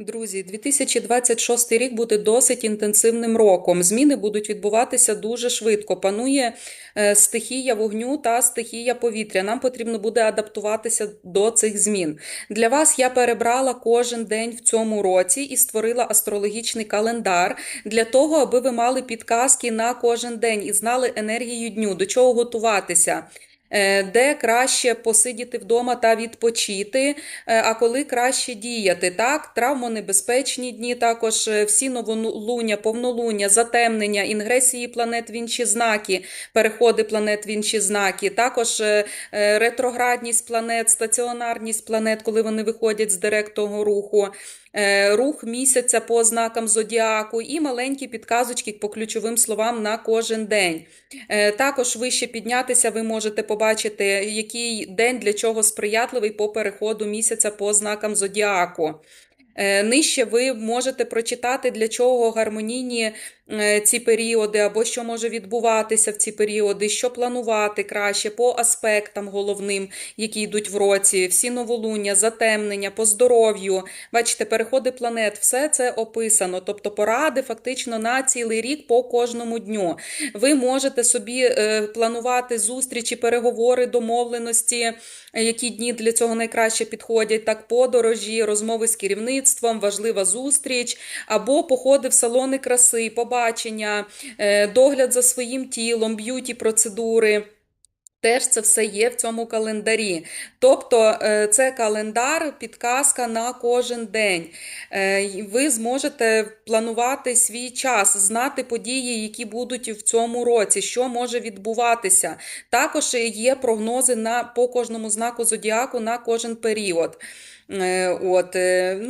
Друзі, 2026 рік буде досить інтенсивним роком. Зміни будуть відбуватися дуже швидко. Панує е, стихія вогню та стихія повітря. Нам потрібно буде адаптуватися до цих змін. Для вас я перебрала кожен день в цьому році і створила астрологічний календар для того, аби ви мали підказки на кожен день і знали енергію дню, до чого готуватися. Е, Де краще посидіти вдома та відпочити, е, а коли краще діяти. Так, травмонебезпечні дні, також е, всі новолуння, повнолуння, затемнення, інгресії планет в інші знаки, переходи планет в інші знаки, також ретроградність планет, стаціонарність планет, коли вони виходять з директного руху. Рух місяця по знакам зодіаку і маленькі підказочки по ключовим словам на кожен день. Також вище піднятися ви можете побачити, який день для чого сприятливий по переходу місяця по знакам зодіаку. Е, Нижче ви можете прочитати, для чого гармонійні ці періоди, або що може відбуватися в ці періоди, що планувати краще по аспектам головним, які йдуть в році, всі новолуння, затемнення, по здоров'ю. Бачите, переходи планет, все це описано. Тобто поради фактично на цілий рік по кожному дню. Ви можете собі е, планувати зустрічі, переговори, домовленості, е, які дні для цього найкраще підходять, так подорожі, розмови з керівництвом, важлива зустріч, або походи в салони краси, побачення, е, догляд за своїм тілом, б'юті процедури. Теж це все є в цьому календарі. Тобто е, це календар, підказка на кожен день. Е, Ви зможете планувати свій час, знати події, які будуть в цьому році, що може відбуватися. Також є прогнози на, по кожному знаку зодіаку на кожен період. От, ну,